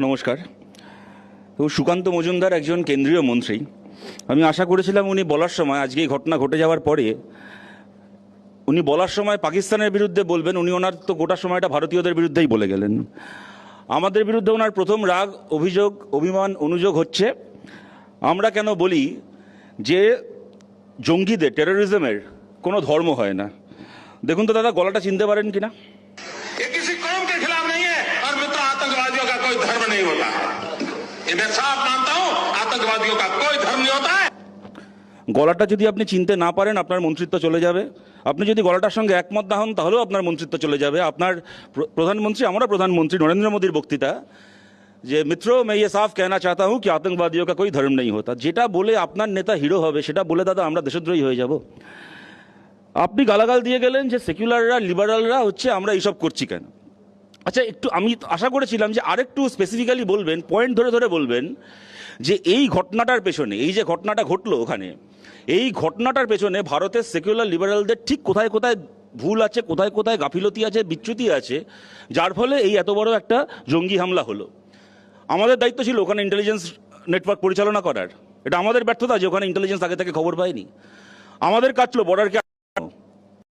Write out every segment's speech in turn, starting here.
নমস্কার। তো সুকান্ত মজুমদার একজন কেন্দ্রীয় মন্ত্রী। আমি আশা করেছিলাম উনি বলার সময়, আজকে এই ঘটনা ঘটে যাওয়ার পরে, উনি বলার সময় পাকিস্তানের বিরুদ্ধে বলবেন, উনি ওনার তো গোটা সময়টা ভারতীয়দের বিরুদ্ধেই বলে গেলেন। আমাদের বিরুদ্ধে ওনার প্রথম রাগ, অভিযোগ, অভিমান, অনুযোগ হচ্ছে, আমরা কেন বলি যে জঙ্গিদের টেরোরিজমের কোনো ধর্ম হয় না। দেখুন তো দাদা, গলাটা চিনতে পারেন কিনা? ये গলাটা যদি আপনি চিনতে না পারেন আপনার মন্ত্রিত্ব চলে যাবে আপনি যদি গলাটার সঙ্গে একমত না হন তাহলেও আপনার মন্ত্রিত্ব চলে যাবে আপনার প্র- প্রধানমন্ত্রী আমরা প্রধানমন্ত্রী নরেন্দ্র মোদীর বক্তৃতা যে মিত্র मैं ये साफ कहना चाहता हूं कि आतंकवादियों का कोई धर्म नहीं होता যেটা বলে আপনার নেতা হিরো হবে সেটা বলে দাদা আমরা দেশদ্রোহী হয়ে যাব আপনি গালাগাল দিয়ে গেলেন যে সেকুলাররা লিবারালরা হচ্ছে আমরা এইসব করছি কেন আচ্ছা একটু আমি আশা করেছিলাম যে আরেকটু স্পেসিফিক্যালি বলবেন পয়েন্ট ধরে ধরে বলবেন যে এই ঘটনাটার পেছনে এই যে ঘটনাটা ঘটলো ওখানে এই ঘটনাটার পেছনে ভারতের সেকুলার লিবারালদের ঠিক কোথায় কোথায় ভুল আছে, কোথায় কোথায় গাফিলতি আছে, বিচ্যুতি আছে, যার ফলে এই এত বড় একটা জঙ্গি হামলা হলো। আমাদের দায়িত্ব ছিল ওখানে ইন্টেলিজেন্স নেটওয়ার্ক পরিচালনা করার। এটা আমাদের ব্যর্থতা যে ওখানে ইন্টেলিজেন্স আগে থেকে খবর পায়নি। আমাদের কাজ ছিল বর্ডারকে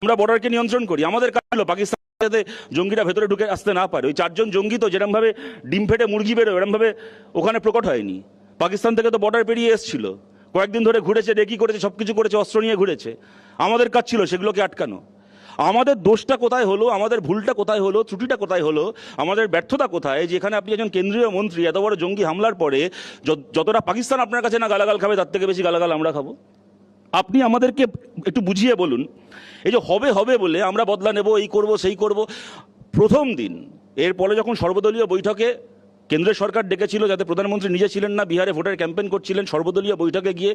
আমরা বর্ডারকে নিয়ন্ত্রণ করি। আমাদের কাজ ছিল পাকিস্তান যাতে জঙ্গিরা ভেতরে ঢুকে আসতে না পারে। ওই চারজন জঙ্গি তো যেরমভাবে ডিম ফেটে মুরগি বেরোয় এরমভাবে ওখানে প্রকট হয়নি। পাকিস্তান থেকে তো বর্ডার পেরিয়ে এসছিল। কয়েকদিন ধরে ঘুরেছে রেকি করেছে সব কিছু করেছে, অস্ত্র নিয়ে ঘুরেছে। আমাদের কাজ ছিল সেগুলোকে আটকানো। আমাদের দোষটা কোথায় হলো, আমাদের ভুলটা কোথায় হলো, ত্রুটিটা কোথায় হলো, আমাদের ব্যর্থতা কোথায় যেখানে আপনি একজন কেন্দ্রীয় মন্ত্রী, এত বড় জঙ্গি হামলার পরে যত- যতটা পাকিস্তান আপনার কাছে না গালাগাল খাবে, তার থেকে বেশি গালাগাল আমরা খাব। আপনি আমাদেরকে একটু বুঝিয়ে বলুন, এই যে হবে হবে বলে আমরা বদলা নেব, এই করব, সেই করব। প্রথম দিন, এরপরে যখন সর্বদলীয় বৈঠকে কেন্দ্রের সরকার ডেকেছিল যাতে প্রধানমন্ত্রী নিজে ছিলেন না, বিহারে ভোটের ক্যাম্পেন করছিলেন, সর্বদলীয় বৈঠকে গিয়ে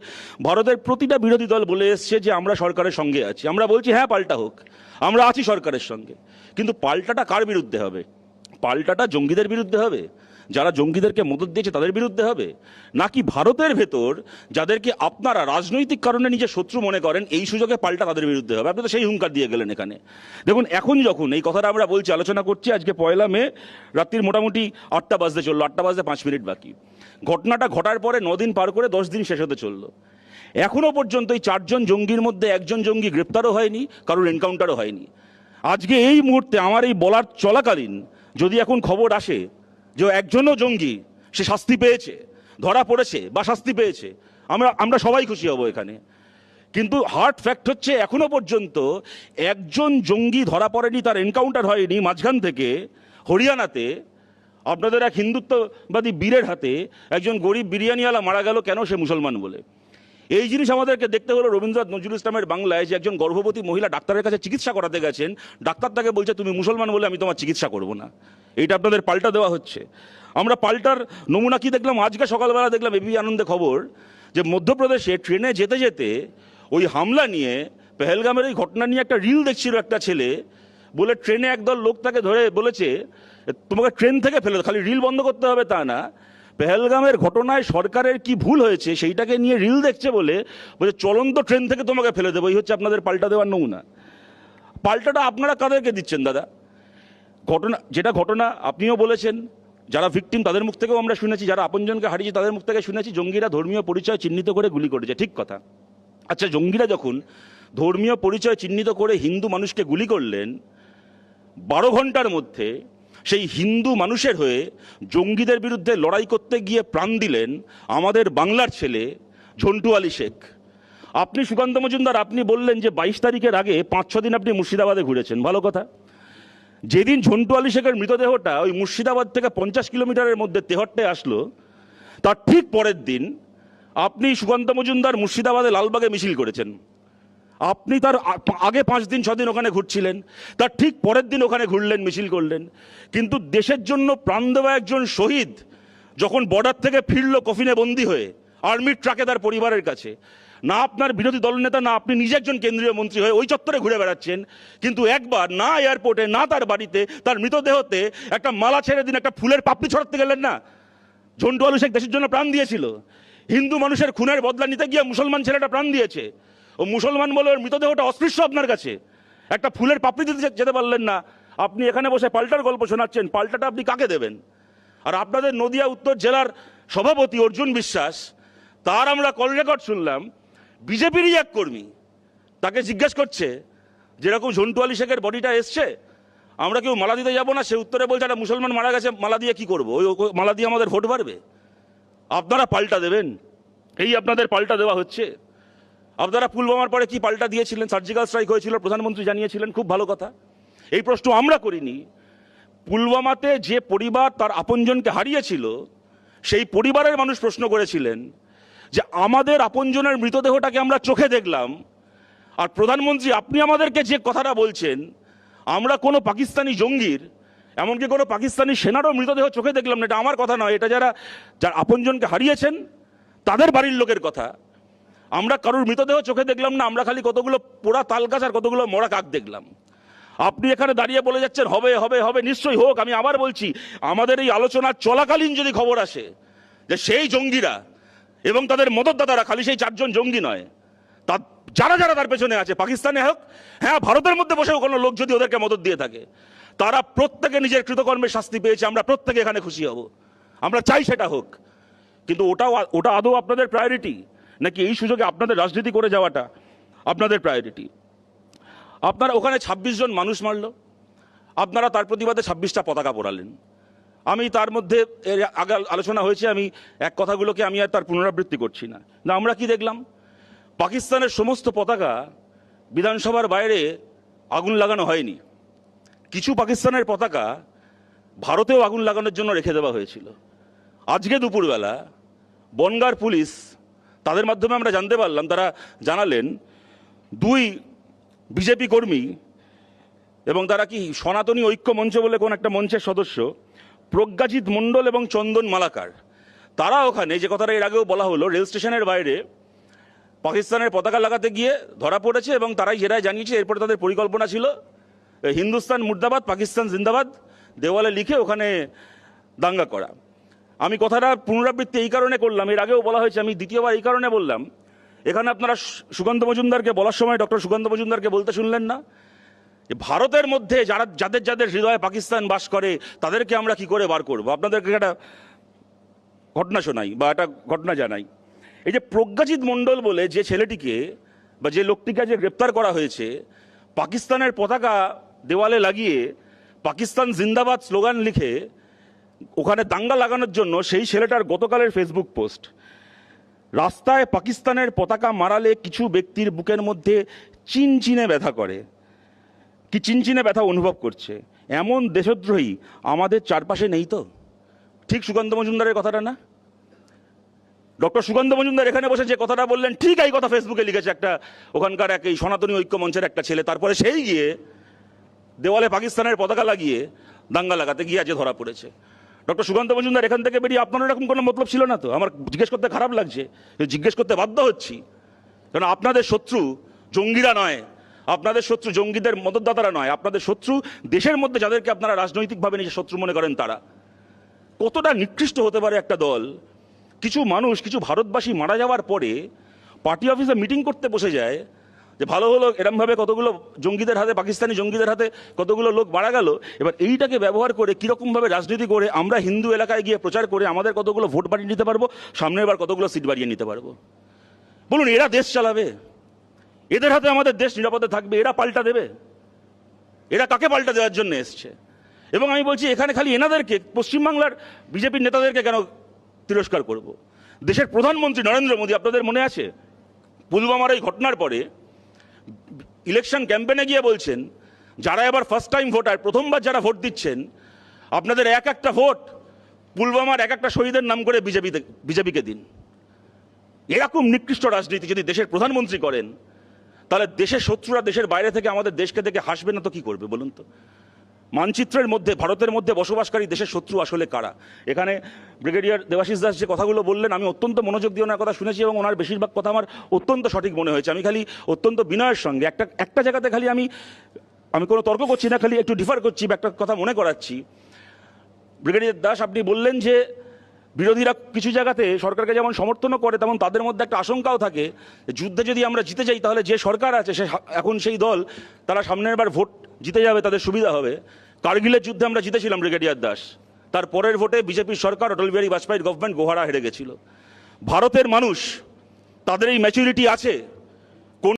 ভারতের প্রতিটা বিরোধী দল বলে এসছে যে আমরা সরকারের সঙ্গে আছি। আমরা বলছি হ্যাঁ পাল্টা হোক, আমরা আছি সরকারের সঙ্গে। কিন্তু পাল্টাটা কার বিরুদ্ধে হবে? পাল্টাটা জঙ্গিদের বিরুদ্ধে হবে? যারা জঙ্গিদেরকে মদত দিয়েছে তাদের বিরুদ্ধে হবে? নাকি ভারতের ভেতর যাদেরকে আপনারা রাজনৈতিক কারণে নিজের শত্রু মনে করেন, এই সুযোগে পাল্টা তাদের বিরুদ্ধে হবে? আপনি তো সেই হুঙ্কার দিয়ে গেলেন এখানে। দেখুন, এখন যখন এই কথাটা আমরা বলছি, আলোচনা করছি, আজকে পয়লা মে, রাত্রির মোটামুটি আটটা বাজতে চলল, আটটা বাজতে পাঁচ মিনিট বাকি। ঘটনাটা ঘটার পরে নদিন পার করে দশ দিন শেষ হতে চলল। এখনও পর্যন্ত এই চারজন জঙ্গির মধ্যে একজন জঙ্গি গ্রেপ্তারও হয়নি, কারোর এনকাউন্টারও হয়নি। আজকে এই মুহূর্তে আমার এই বলার চলাকালীন যদি এখন খবর আসে যে একজনও জঙ্গি, সে শাস্তি পেয়েছে, ধরা পড়েছে বা শাস্তি পেয়েছে, আমরা আমরা সবাই খুশি হব এখানে। কিন্তু হার্ট ফ্যাক্ট হচ্ছে, এখনও পর্যন্ত একজন জঙ্গি ধরা পড়েনি, তার এনকাউন্টার হয়নি মাঝখান থেকে হরিয়ানাতে। আপনাদের এক হিন্দুত্ববাদী বীরের হাতে একজন গরিব বিরিয়ানিওয়ালা মারা গেল, কেন সে মুসলমান বলে? এই জিনিস আমাদেরকে দেখতে হলো রবীন্দ্রনাথ নজরুল ইসলামের বাংলায় যে একজন গর্ভবতী মহিলা ডাক্তারের কাছে চিকিৎসা করাতে গেছেন, ডাক্তার তাকে বলছে, তুমি মুসলমান বলে আমি তোমার চিকিৎসা করব না। এইটা আপনাদের পাল্টা দেওয়া হচ্ছে। আমরা পাল্টার নমুনা কি দেখলাম? আজকে সকালবেলা দেখলাম এবি আনন্দে খবর যে মধ্যপ্রদেশে ট্রেনে যেতে যেতে ওই হামলা নিয়ে পেহেলগামের ওই ঘটনা নিয়ে একটা রিল দেখছিল একটা ছেলে বলে, ট্রেনে একদল লোক তাকে ধরে বলেছে, তোমাকে ট্রেন থেকে ফেলে খালি রিল বন্ধ করতে হবে তা না। পেহেলগামের ঘটনায় সরকারের কি ভুল হয়েছে সেইটাকে নিয়ে রিল দেখছে বলে বলছে, চলন্ত ট্রেন থেকে তোমাকে ফেলে দেবো, এই হচ্ছে আপনাদের পাল্টা দেওয়ার নমুনা। পাল্টাটা আপনারা কাদেরকে দিচ্ছেন দাদা? ঘটনা, যেটা ঘটনা আপনিও বলেছেন, যারা ভিকটিম তাদের মুখ থেকেও আমরা শুনেছি, যারা আপনজনকে হারিয়েছি তাদের মুখ থেকে শুনেছি, জঙ্গিরা ধর্মীয় পরিচয় চিহ্নিত করে গুলি করেছে, ঠিক কথা। আচ্ছা জঙ্গিরা যখন ধর্মীয় পরিচয় চিহ্নিত করে হিন্দু মানুষকে গুলি করলেন, বারো ঘণ্টার মধ্যে সেই হিন্দু মানুষের হয়ে জঙ্গিদের বিরুদ্ধে লড়াই করতে গিয়ে প্রাণ দিলেন আমাদের বাংলার ছেলে ঝন্টু আলী শেখ। আপনি সুকান্ত মজুমদার, আপনি বললেন যে বাইশ তারিখের আগে পাঁচ, ছ দিন আপনি মুর্শিদাবাদে ঘুরেছেন। ভালো কথা। যেদিন ঝন্টু আলী শেখের মৃতদেহটা ওই মুর্শিদাবাদ থেকে পঞ্চাশ কিলোমিটারের মধ্যে তেহট্টে আসলো, তার ঠিক পরের দিন আপনি সুকান্ত মজুমদার মুর্শিদাবাদে লালবাগে মিছিল করেছেন। আপনি তার আগে পাঁচ দিন, ছদিন ওখানে ঘুরছিলেন, তার ঠিক পরের দিন ওখানে ঘুরলেন, মিছিল করলেন। কিন্তু দেশের জন্য প্রাণ দেওয়া একজন শহীদ যখন বর্ডার থেকে ফিরল কফিনে বন্দি হয়ে আর্মির ট্রাকে তার পরিবারের কাছে, না আপনার বিরোধী দলনেতা, না আপনি নিজে একজন কেন্দ্রীয় মন্ত্রী হয়ে ওই চত্বরে ঘুরে বেড়াচ্ছেন, কিন্তু একবার না এয়ারপোর্টে না তার বাড়িতে, তার মৃতদেহতে একটা মালা ছেড়ে দিন, একটা ফুলের পাপড়ি ছড়াতে গেলেন না? ঝন্টু আলু শেখ দেশের জন্য প্রাণ দিয়েছিল। হিন্দু মানুষের খুনের বদলা নিতে গিয়ে মুসলমান ছেলেটা প্রাণ দিয়েছে। ও মুসলমান বলে ওর মৃতদেহটা অস্পৃশ্য আপনার কাছে। একটা ফুলের পাপড়ি দিতে যেতে পারলেন না। আপনি এখানে বসে পাল্টার গল্প শোনাচ্ছেন, পাল্টাটা আপনি কাকে দেবেন? আর আপনাদের নদিয়া, উত্তর জেলার সভাপতি অর্জুন বিশ্বাস, তার আমরা কল রেকর্ড শুনলাম, বিজেপিরই এক কর্মী। তাকে জিজ্ঞেস করছে, যেরকম ঝন্টু আলী শেখের বডিটা এসছে, আমরা কেউ মালা দিতে যাব না? সে উত্তরে বলছে, একটা মুসলমান মারা গেছে, মালা দিয়ে কি করব? ওই মালা দিয়ে আমাদের ভোট বাড়বে। আপনারা পাল্টা দেবেন। এই আপনাদের পাল্টা দেওয়া হচ্ছে। আপনারা পুলওয়ামার পরে কি পাল্টা দিয়েছিলেন? সার্জিক্যাল স্ট্রাইক হয়েছিল, প্রধানমন্ত্রী জানিয়েছিলেন, খুব ভালো কথা। এই প্রশ্ন আমরা করিনি। পুলওয়ামাতে যে পরিবার তার আপনজনকে হারিয়েছিল, সেই পরিবারের মানুষ প্রশ্ন করেছিলেন যে, আমাদের আপনজনের মৃতদেহটাকে আমরা চোখে দেখলাম। আর প্রধানমন্ত্রী, আপনি আমাদেরকে যে কথাটা বলছেন, আমরা কোনো পাকিস্তানি জঙ্গির, এমনকি কোনো পাকিস্তানি সেনারও মৃতদেহ চোখে দেখলাম না। এটা আমার কথা নয়, এটা যারা, যার আপনজনকে হারিয়েছেন, তাদের বাড়ির লোকের কথা। আমরা কারোর মৃতদেহ চোখে দেখলাম না, আমরা খালি কতগুলো পোড়া তাল গাছ আর কতগুলো মরা কাক দেখলাম। আপনি এখানে দাঁড়িয়ে বলে যাচ্ছেন, হবে হবে হবে, নিশ্চয়ই হোক, আমি আবার বলছি, আমাদের এই আলোচনা চলাকালীন যদি খবর আসে যে সেই জঙ্গিরা এবং তাদের মদতদাতারা খালি সেই চারজন জঙ্গি নয় তা যারা যারা তার পেছনে আছে, পাকিস্তানে হোক হ্যাঁ ভারতের মধ্যে বসেও কোনো লোক যদি ওদেরকে মদত দিয়ে থাকে, তারা প্রত্যেকে নিজের কৃতকর্মের শাস্তি পেয়েছে, আমরা প্রত্যেকে এখানে খুশি হব, আমরা চাই সেটা হোক, কিন্তু ওটাও ওটা আদৌ আপনাদের প্রায়োরিটি নাকি এই সুযোগে আপনাদের রাজনীতি করে যাওয়াটা আপনাদের প্রায়োরিটি আপনারা ওখানে ২৬ জন মানুষ মারল, আপনারা তার প্রতিবাদে ছাব্বিশটা পতাকা পোড়ালেন। আমি তার মধ্যে এর আগে আলোচনা হয়েছে, আমি এক কথাগুলোকে আমি আর তার পুনরাবৃত্তি করছি না। না, আমরা কি দেখলাম? পাকিস্তানের সমস্ত পতাকা বিধানসভার বাইরে আগুন লাগানো হয়নি। কিছু পাকিস্তানের পতাকা ভারতেও আগুন লাগানোর জন্য রেখে দেওয়া হয়েছিল। আজকে দুপুরবেলা বনগার পুলিশ তাদের মাধ্যমে আমরা জানতে পারলাম, তারা জানালেন, দুই বিজেপি কর্মী এবং তারা কি সনাতনী ঐক্য মঞ্চ বলে কোন একটা মঞ্চের সদস্য, প্রজ্ঞাজিৎ মণ্ডল এবং চন্দন মালাকার। তারা ওখানে, যে কথাটা এর আগেও বলা হলো, রেল স্টেশনের বাইরে পাকিস্তানের পতাকা লাগাতে গিয়ে ধরা পড়েছে এবং তারাই জেরায় জানিয়েছে, এরপরে তাদের পরিকল্পনা ছিল হিন্দুস্তান মুর্দাবাদ, পাকিস্তান জিন্দাবাদ দেওয়ালে লিখে ওখানে দাঙ্গা করা। আমি কথাটা পুনরাবৃত্তি এই কারণে করলাম, এর আগেও বলা হয়েছে, আমি দ্বিতীয়বার এই কারণে বললাম। এখানে আপনারা সু- সুকান্ত মজুমদারকে বলার সময় ডক্টর সুকান্ত মজুমদারকে বলতে শুনলেন না? যে ভারতের মধ্যে যারা, যাদের যাদের হৃদয়ে পাকিস্তান বাস করে, তাদেরকে আমরা কি করে বার করব? আপনাদেরকে একটা ঘটনা শোনাই, বা একটা ঘটনা জানাই। এই যে প্রজ্ঞাজিৎ মণ্ডল বলে যে ছেলেটিকে, বা যে লোকটিকে যে গ্রেপ্তার করা হয়েছে, পাকিস্তানের পতাকা দেওয়ালে লাগিয়ে পাকিস্তান জিন্দাবাদ স্লোগান লিখে ওখানে দাঙ্গা লাগানোর জন্য সেই ছেলেটার গতকালের ফেসবুক পোস্ট রাস্তায় পাকিস্তানের পতাকা মারালে কিছু ব্যক্তির বুকের মধ্যে চিনচিনে ব্যথা করে। কি চিনচিনে ব্যথা অনুভব করছে? এমন দেশদ্রোহী আমাদের চারপাশে নেই তো? ঠিক সুকান্ত মজুমদারের কথাটা না? ডক্টর সুকান্ত মজুমদার এখানে বসে যে কথাটা বললেন, ঠিক এই কথা ফেসবুকে লিখেছে একটা, ওখানকার এক এই সনাতনী ঐক্য মঞ্চের একটা ছেলে। তারপরে সেই গিয়ে দেওয়ালে পাকিস্তানের পতাকা লাগিয়ে দাঙ্গা লাগাতে গিয়ে আজকে ধরা পড়েছে। ডক্টর সুকান্ত মজুমদার, এখান থেকে বেরিয়ে আপনার এরকম কোনো মতলব ছিল না তো? আমার জিজ্ঞেস করতে খারাপ লাগছে। জিজ্ঞেস করতে বাধ্য হচ্ছি। কারণ আপনাদের শত্রু জঙ্গিরা নয়। আপনাদের শত্রু জঙ্গিদের মদতদাতারা নয়। আপনাদের শত্রু দেশের মধ্যে যাদেরকে আপনারা রাজনৈতিকভাবে নিজের শত্রু মনে করেন তারা। কতটা নিকৃষ্ট হতে পারে একটা দল? কিছু মানুষ, কিছু ভারতবাসী মারা যাওয়ার পরে পার্টি অফিসে মিটিং করতে বসে যায়। যে ভালো হলো, এরমভাবে কতগুলো জঙ্গিদের হাতে, পাকিস্তানি জঙ্গিদের হাতে কতগুলো লোক মারা গেল, এবার এইটাকে ব্যবহার করে কীরকমভাবে রাজনীতি করে আমরা হিন্দু এলাকায় গিয়ে প্রচার করে আমাদের কতগুলো ভোট বাড়িয়ে নিতে পারব, সামনের বার কতগুলো সিট বাড়িয়ে নিতে পারব। বলুন, এরা দেশ চালাবে? এদের হাতে আমাদের দেশ নিরাপদে থাকবে? এরা পাল্টা দেবে? এরা কাকে পাল্টা দেওয়ার জন্য এসছে? এবং আমি বলছি, এখানে খালি এনাদেরকে, পশ্চিমবাংলার বিজেপির নেতাদেরকে কেন তিরস্কার করব? দেশের প্রধানমন্ত্রী নরেন্দ্র মোদী, আপনাদের মনে আছে? পুলওয়ামার এই ঘটনার পরে ইলেকশন ক্যাম্পেনে গিয়ে বলছেন, যারা এবার ফার্স্ট টাইম ভোটার প্রথমবার যারা ভোট দিচ্ছেন, আপনাদের এক একটা ভোট পুলওয়ামার এক একটা শহীদের নাম করে বিজেপিতে, বিজেপিকে দিন। এরকম নিকৃষ্ট রাজনীতি যদি দেশের প্রধানমন্ত্রী করেন, তাহলে দেশের শত্রুরা দেশের বাইরে থেকে আমাদের দেশকে দেখে হাসবে না তো কী করবে বলুন তো? মানচিত্রের মধ্যে, ভারতের মধ্যে বসবাসকারী দেশের শত্রু আসলে কারা? এখানে ব্রিগেডিয়ার দেবাশিস দাস যে কথাগুলো বললেন, আমি অত্যন্ত মনোযোগ দিয়ে ওনার কথা শুনেছি এবং ওনার বেশিরভাগ কথা আমার অত্যন্ত সঠিক মনে হয়েছে। আমি খালি অত্যন্ত বিনয়ের সঙ্গে, একটা একটা জায়গাতে খালি আমি আমি কোনো তর্ক করছি না, খালি একটু ডিফার করছি বা একটা কথা মনে করাচ্ছি। ব্রিগেডিয়ার দাস, আপনি বললেন যে বিরোধীরা কিছু জায়গাতে সরকারকে যেমন সমর্থনও করে, তেমন তাদের মধ্যে একটা আশঙ্কাও থাকে যুদ্ধে যদি আমরা জিতে যাই, তাহলে যে সরকার আছে, সে এখন সেই দল, তারা সামনের বার ভোট জিতে যাবে, তাদের সুবিধা হবে। কার্গিলের যুদ্ধে আমরা জিতেছিলাম, ব্রিগেডিয়ার দাস। তার পরের ভোটে বিজেপির সরকার অটল বিহারী বাজপেয়ীর গভর্নমেন্ট গোহারা হেরে গেছিল। ভারতের মানুষ, তাদের এই ম্যাচুরিটি আছে